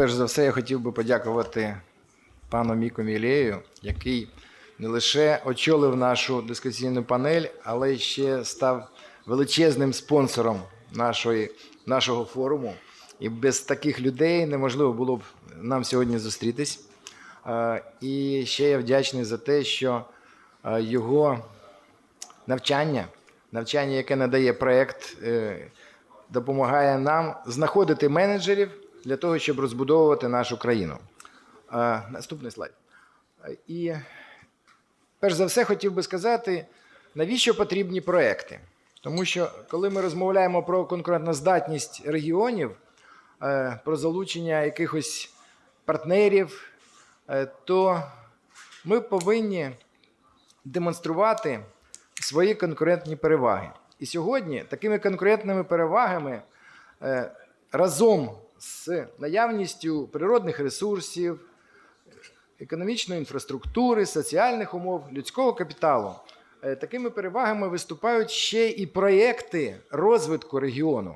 перш за все, я хотів би подякувати пану Міку Мілею, який не лише очолив нашу дискусійну панель, але ще став величезним спонсором нашої, нашого форуму. І без таких людей неможливо було б нам сьогодні зустрітись. І ще я вдячний за те, що його навчання, навчання, яке надає проєкт, е, допомагає нам знаходити менеджерів для того, щоб розбудовувати нашу країну. Наступний слайд. І перш за все хотів би сказати, навіщо потрібні проекти. Тому що коли ми розмовляємо про конкурентоздатність регіонів, е, про залучення якихось партнерів, е, то ми повинні демонструвати свої конкурентні переваги. І сьогодні такими конкурентними перевагами е, разом з наявністю природних ресурсів, економічної інфраструктури, соціальних умов, людського капіталу. Е, Такими перевагами виступають ще і проєкти розвитку регіону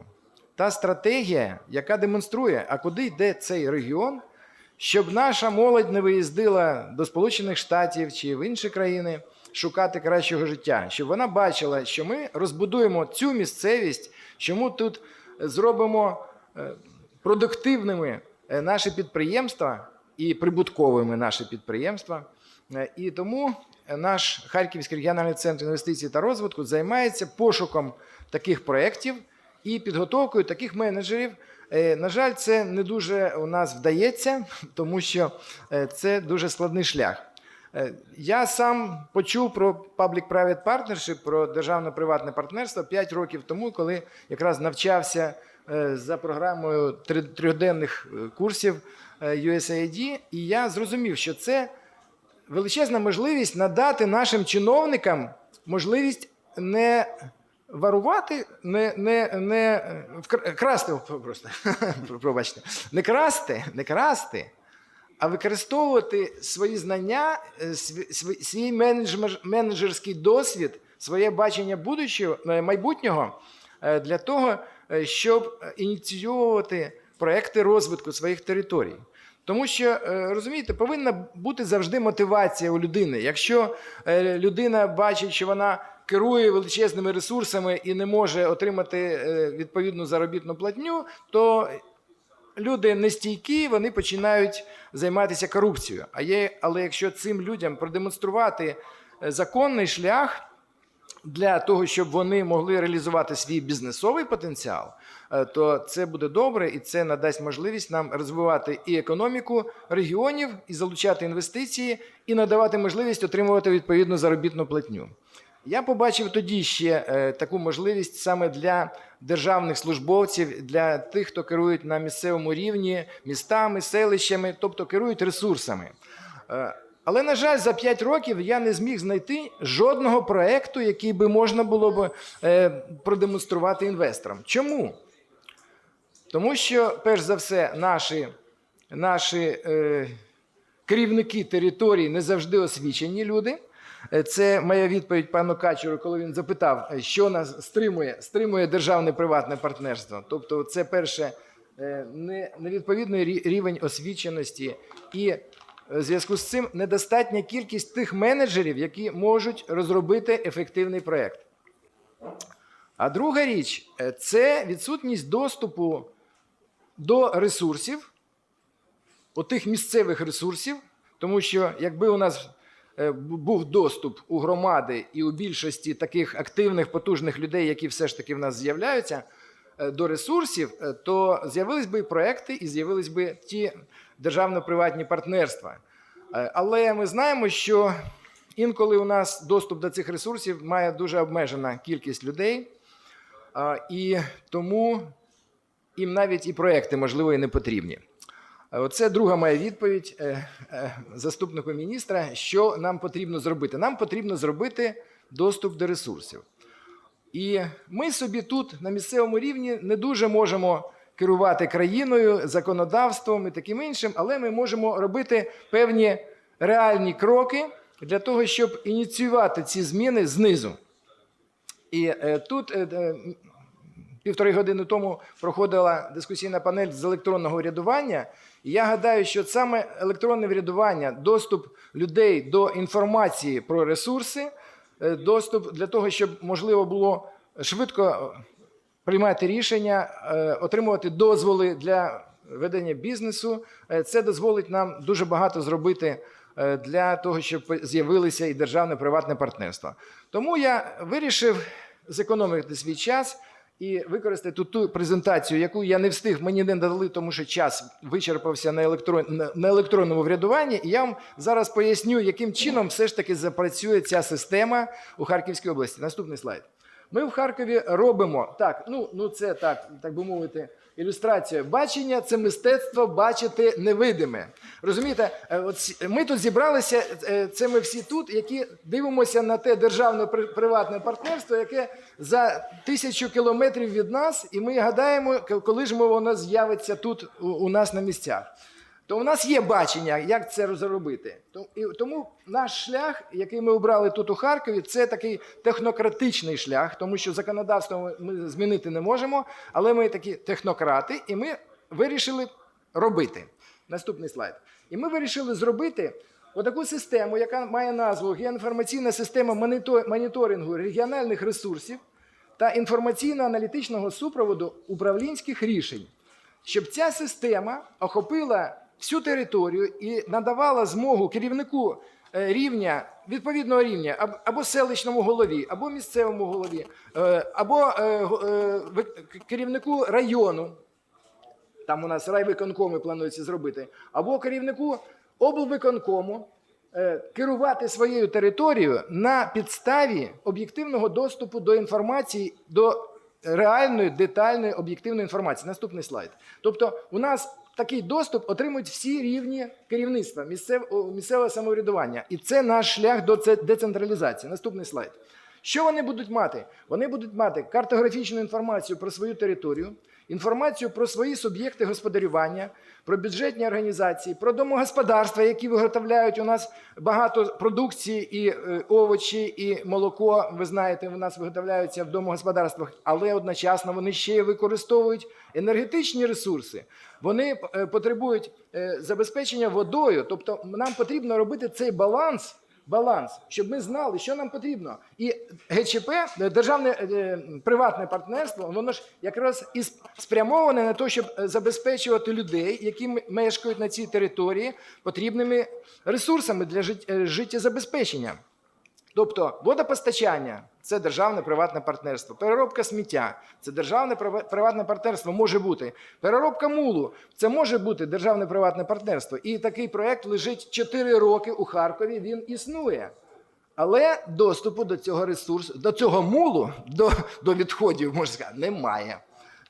та стратегія, яка демонструє, а куди йде цей регіон, щоб наша молодь не виїздила до Сполучених Штатів чи в інші країни шукати кращого життя, щоб вона бачила, що ми розбудуємо цю місцевість, що ми тут зробимо е, продуктивними е, наші підприємства і прибутковими наші підприємства. Е, І тому наш Харківський регіональний центр інвестицій та розвитку займається пошуком таких проєктів і підготовкою таких менеджерів. Е, На жаль, це не дуже у нас вдається, тому що е, це дуже складний шлях. Е, Я сам почув про Public-Private Partnership, про державно-приватне партнерство 5 років тому, коли якраз навчався е, за програмою трьохденних е, курсів USAID, і я зрозумів, що це величезна можливість надати нашим чиновникам можливість не варувати, не, не, не красти, просто, пробачте, не красти, не красти, а використовувати свої знання, е, св- св- свій менеджерський досвід, своє бачення будущого, е, майбутнього е, для того, щоб ініціювати проекти розвитку своїх територій. Тому що розумієте, повинна бути завжди мотивація у людини. Якщо людина бачить, що вона керує величезними ресурсами і не може отримати відповідну заробітну платню, то люди нестійкі, вони починають займатися корупцією. А є, але якщо цим людям продемонструвати е, законний шлях для того, щоб вони могли реалізувати свій бізнесовий потенціал, е, то це буде добре і це надасть можливість нам розвивати і економіку регіонів, і залучати інвестиції, і надавати можливість отримувати відповідну заробітну платню. Я побачив тоді ще е, таку можливість саме для державних службовців, для тих, хто керують на місцевому рівні містами, селищами, тобто керують ресурсами. Е, але, на жаль, за 5 років я не зміг знайти жодного проекту, який би можна було б е, продемонструвати інвесторам. Чому? Тому що, перш за все, наші, наші е, керівники територій не завжди освічені люди. Е, Це моя відповідь пану Качуру, коли він запитав, е, що нас стримує, стримує державне приватне партнерство. Тобто, це перше е, невідповідний рівень освіченості і в зв'язку з цим недостатня кількість тих менеджерів, які можуть розробити ефективний проєкт. А друга річ це відсутність доступу до ресурсів, отих місцевих ресурсів, тому що якби у нас був доступ у громади і у більшості таких активних, потужних людей, які все ж таки в нас з'являються, е, до ресурсів, е, то з'явились би і проекти, і з'явились би ті державно-приватні партнерства. Е, Але ми знаємо, що інколи у нас доступ до цих ресурсів має дуже обмежена кількість людей, і тому їм навіть і проекти, можливо, і не потрібні. Е, Оце друга моя відповідь е, е, заступнику міністра. Що нам потрібно зробити? Нам потрібно зробити доступ до ресурсів. І ми собі тут на місцевому рівні не дуже можемо керувати країною, законодавством і таким іншим, але ми можемо робити певні реальні кроки для того, щоб ініціювати ці зміни знизу. І тут півтори години тому проходила дискусійна панель з електронного врядування. І я гадаю, що саме електронне врядування, доступ людей до інформації про ресурси, е, доступ для того, щоб можливо було швидко приймати рішення, е, отримувати дозволи для ведення бізнесу. Е, Це дозволить нам дуже багато зробити е, для того, щоб з'явилися і державне приватне партнерство. Тому я вирішив зекономити свій час і використати ту, презентацію, яку я не встиг, мені не дали, тому що час вичерпався на, електрон, на електронному врядуванні. І я вам зараз поясню, яким чином все ж таки запрацює ця система у Харківській області. Наступний слайд. Ми в Харкові робимо так. Ну, ну це так, так би мовити, ілюстрація. Бачення це мистецтво бачити невидиме. Розумієте, Е, от ми тут зібралися. е, Це ми всі тут, які дивимося на те державне при- приватне партнерство, яке за тисячу кілометрів від нас, і ми гадаємо, коли ж воно з'явиться тут у нас на місцях. То у нас є бачення, як це зробити. Тому наш шлях, який ми обрали тут у Харкові, це такий технократичний шлях, тому що законодавство ми- змінити не можемо, але ми такі технократи, і ми вирішили робити. Наступний слайд. І ми вирішили зробити отаку систему, яка має назву Геоінформаційна система моніторингу регіональних ресурсів та інформаційно-аналітичного супроводу управлінських рішень щоб ця система охопила всю територію і надавала змогу керівнику е, рівня відповідного рівня або селищному голові, або місцевому голові, е, або е, керівнику району. Там у нас райвиконкоми планується зробити, або керівнику облвиконкому керувати своєю територією на підставі об'єктивного доступу до інформації, до реальної, детальної, об'єктивної інформації. Наступний слайд. Тобто, у нас такий доступ отримують всі рівні керівництва місцев, місцеве місцевого самоврядування. І це наш шлях до децентралізації. Наступний слайд. Що вони будуть мати? Вони будуть мати картографічну інформацію про свою територію, інформацію про свої суб'єкти господарювання, про бюджетні організації, про домогосподарства, які виготовляють у нас багато продукції, і е, овочі, і молоко. Ви знаєте, у нас виготовляються в домогосподарствах, але одночасно вони ще використовують енергетичні ресурси. Вони е, потребують е, забезпечення водою. Тобто, нам потрібно робити цей баланс баланс, щоб ми знали, що нам потрібно. І ГЧП, е, державне е, приватне партнерство, воно ж якраз і спрямоване на те, щоб е, забезпечувати людей, які мешкають на цій території, потрібними ресурсами для жит- забезпечення. життєзабезпечення. Тобто водопостачання це державне приватне партнерство, переробка сміття це державне приватне партнерство може бути. Переробка мулу це може бути державне приватне партнерство. І такий проект лежить 4 роки у Харкові. Він існує. Але доступу до цього ресурсу, до цього мулу, до, до відходів, можна сказати, немає.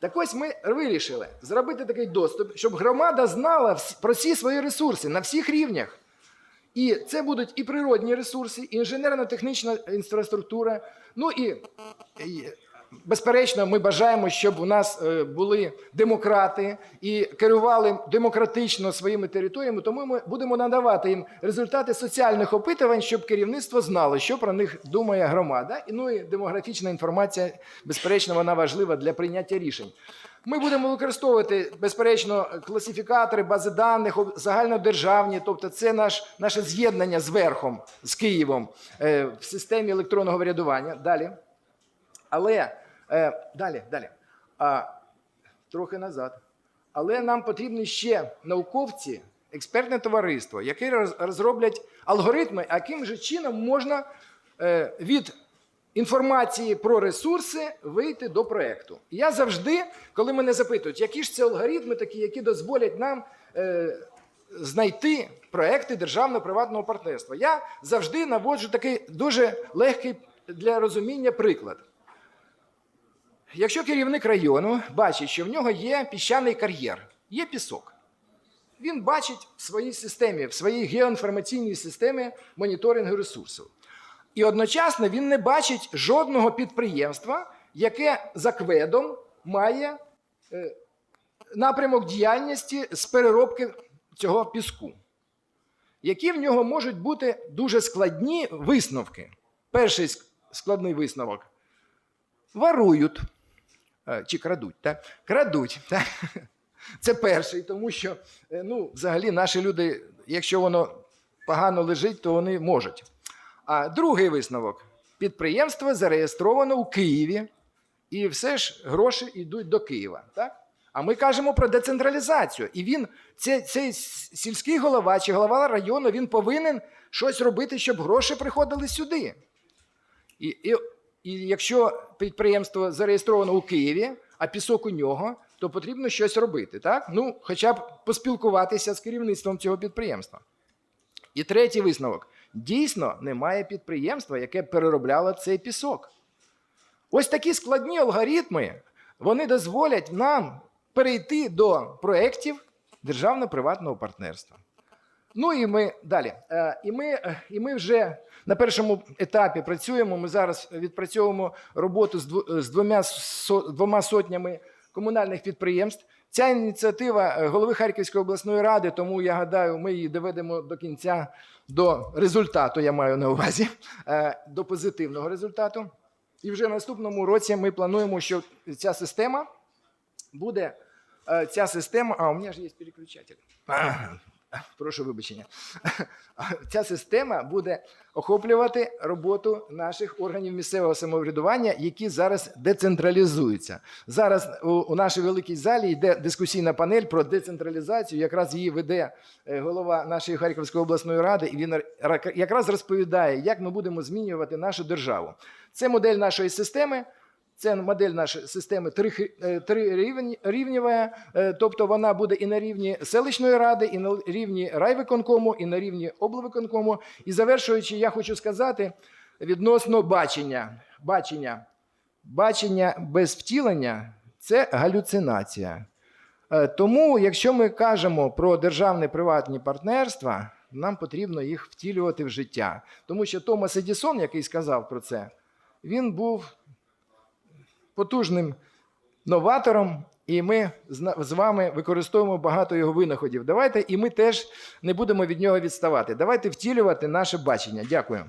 Так ось ми вирішили зробити такий доступ, щоб громада знала про всі свої ресурси на всіх рівнях. І це будуть і природні ресурси, і інженерно-технічна інфраструктура. Ну і, і безперечно, ми бажаємо, щоб у нас е, були демократи і керували демократично своїми територіями. Тому ми будемо надавати їм результати соціальних опитувань, щоб керівництво знало, що про них думає громада. Ну і демографічна інформація, безперечно, вона важлива для прийняття рішень. Ми будемо використовувати безперечно класифікатори, бази даних загальнодержавні, тобто це наш, наше з'єднання з верхом, з Києвом е, в системі електронного врядування. Далі. Але е, далі, далі. А, трохи назад. Але нам потрібні ще науковці, експертне товариство, яке розроблять алгоритми, яким же чином можна е, від інформації про ресурси вийти до проекту. Я завжди, коли мене запитують, які ж це алгоритми такі, які дозволять нам е, знайти проекти державно-приватного партнерства, я завжди наводжу такий дуже легкий для розуміння приклад. Якщо керівник району бачить, що в нього є піщаний кар'єр, є пісок, він бачить в своїй системі, в своїй геоінформаційній системі моніторингу ресурсів. І одночасно він не бачить жодного підприємства, яке за кведом має е, напрямок діяльності з переробки цього піску. Які в нього можуть бути дуже складні висновки. Перший складний висновок: варують. Е, Чи крадуть, так? Крадуть. Так? Це перший, тому що е, ну, взагалі наші люди, якщо воно погано лежить, то вони можуть. А другий висновок: підприємство зареєстровано у Києві, і все ж гроші йдуть до Києва. Так? А ми кажемо про децентралізацію. І він, цей, цей сільський голова чи голова району, він повинен щось робити, щоб гроші приходили сюди. І, і, і якщо підприємство зареєстровано у Києві, а пісок у нього, то потрібно щось робити, так? Ну, хоча б поспілкуватися з керівництвом цього підприємства. І третій висновок: дійсно немає підприємства, яке переробляло цей пісок. Ось такі складні алгоритми вони дозволять нам перейти до проєктів державно-приватного партнерства. Ну і ми далі. Е, І ми, е, і ми вже на першому етапі працюємо. Ми зараз відпрацьовуємо роботу з двома, двома сотнями комунальних підприємств. Ця ініціатива е, голови Харківської обласної ради, тому я гадаю, ми її доведемо до кінця до результату. Я маю на увазі е, до позитивного результату. І вже в наступному році ми плануємо, що ця система буде. е, Ця система. А, у мене ж є переключатель. Прошу вибачення. Ця система буде охоплювати роботу наших органів місцевого самоврядування, які зараз децентралізуються. Зараз у, нашій великій залі йде дискусійна панель про децентралізацію. Якраз її веде е, голова нашої Харківської обласної ради, і він ра- якраз розповідає, як ми будемо змінювати нашу державу. Це модель нашої системи. Це модель нашої системи трирівнєва, тобто вона буде і на рівні селищної ради, і на рівні райвиконкому, і на рівні облвиконкому. І завершуючи, я хочу сказати відносно бачення. Бачення, бачення без втілення це галюцинація. Е, Тому, якщо ми кажемо про державне приватні партнерства, нам потрібно їх втілювати в життя. Тому що Томас Едісон, який сказав про це, він був потужним новатором, і ми з вами використовуємо багато його винаходів. Давайте і ми теж не будемо від нього відставати. Давайте втілювати наше бачення. Дякую.